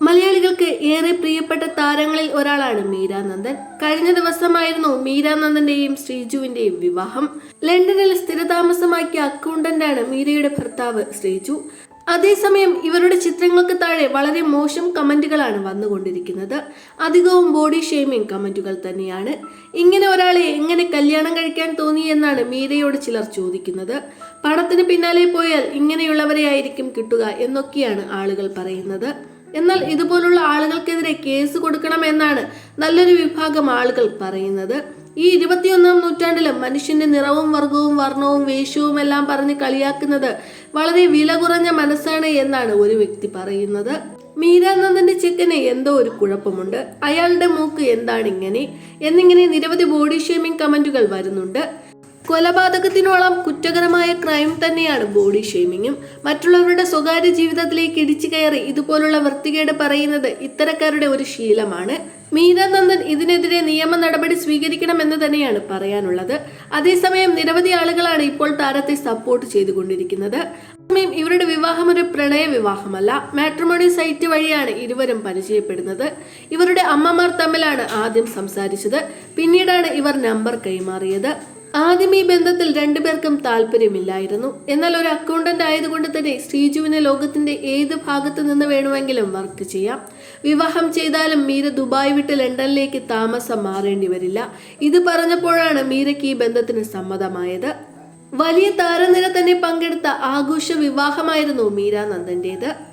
മലയാളികൾക്ക് ഏറെ പ്രിയപ്പെട്ട താരങ്ങളിൽ ഒരാളാണ് മീരാനന്ദൻ. കഴിഞ്ഞ ദിവസമായിരുന്നു മീരാനന്ദന്റെയും ശ്രീജുവിന്റെയും വിവാഹം. ലണ്ടനിൽ സ്ഥിരതാമസമാക്കിയ അക്കൗണ്ടന്റാണ് മീരയുടെ ഭർത്താവ് ശ്രീജു. അതേസമയം ഇവരുടെ ചിത്രങ്ങൾക്ക് താഴെ വളരെ മോശം കമന്റുകളാണ് വന്നുകൊണ്ടിരിക്കുന്നത്. അധികവും ബോഡി ഷെയ്മിംഗ് കമന്റുകൾ തന്നെയാണ്. ഇങ്ങനെ ഒരാളെ എങ്ങനെ കല്യാണം കഴിക്കാൻ തോന്നി എന്നാണ് മീരയോട് ചിലർ ചോദിക്കുന്നത്. പണത്തിന് പിന്നാലെ പോയാൽ ഇങ്ങനെയുള്ളവരെ ആയിരിക്കും കിട്ടുക എന്നൊക്കെയാണ് ആളുകൾ പറയുന്നത്. എന്നാൽ ഇതുപോലുള്ള ആളുകൾക്കെതിരെ കേസ് കൊടുക്കണമെന്നാണ് നല്ലൊരു വിഭാഗം ആളുകൾ പറയുന്നത്. ഈ ഇരുപത്തിയൊന്നാം നൂറ്റാണ്ടിലും മനുഷ്യന്റെ നിറവും വർഗവും വർണവും വേഷവും എല്ലാം പറഞ്ഞ് കളിയാക്കുന്നത് വളരെ വില കുറഞ്ഞ മനസ്സാണ് എന്നാണ് ഒരു വ്യക്തി പറയുന്നത്. മീരാനന്ദന്റെ ചെക്കന് എന്തോ ഒരു കുഴപ്പമുണ്ട്. അയാളുടെ മൂക്ക് എന്താണ് ഇങ്ങനെ? എന്നിങ്ങനെ നിരവധി ബോഡി ഷേമിംഗ് കമന്റുകൾ വരുന്നുണ്ട്. കൊലപാതകത്തിനോളം കുറ്റകരമായ ക്രൈം തന്നെയാണ് ബോഡി ഷെയ്മിങ്ങും. മറ്റുള്ളവരുടെ സ്വകാര്യ ജീവിതത്തിലേക്ക് ഇടിച്ചു കയറി ഇതുപോലുള്ള വൃത്തികേട് പറയുന്നത് ഇത്തരക്കാരുടെ ഒരു ശീലമാണ്. മീരാനന്ദൻ ഇതിനെതിരെ നിയമ നടപടി സ്വീകരിക്കണമെന്ന് തന്നെയാണ് പറയാനുള്ളത്. അതേസമയം നിരവധി ആളുകളാണ് ഇപ്പോൾ താരത്തെ സപ്പോർട്ട് ചെയ്തുകൊണ്ടിരിക്കുന്നത്. അതേസമയം ഇവരുടെ വിവാഹം ഒരു പ്രണയ വിവാഹമല്ല. മാട്രിമോണി സൈറ്റ് വഴിയാണ് ഇരുവരും പരിചയപ്പെടുന്നത്. ഇവരുടെ അമ്മമാർ തമ്മിലാണ് ആദ്യം സംസാരിച്ചത്. പിന്നീടാണ് ഇവർ നമ്പർ കൈമാറിയത്. ആദ്യം ഈ ബന്ധത്തിൽ രണ്ടുപേർക്കും താല്പര്യമില്ലായിരുന്നു. എന്നാൽ ഒരു അക്കൗണ്ടന്റ് ആയതുകൊണ്ട് തന്നെ ശ്രീജുവിന് ലോകത്തിന്റെ ഏത് ഭാഗത്ത് നിന്ന് വേണമെങ്കിലും വർക്ക് ചെയ്യാം. വിവാഹം ചെയ്താലും മീര ദുബായ് വിട്ട് ലണ്ടനിലേക്ക് താമസം മാറേണ്ടി വരില്ല. ഇത് പറഞ്ഞപ്പോഴാണ് മീരയ്ക്ക് ഈ ബന്ധത്തിന് സമ്മതമായത്. വലിയ താരനിര തന്നെ പങ്കെടുത്ത ആഘോഷ വിവാഹമായിരുന്നു മീരാനന്ദന്റേത്.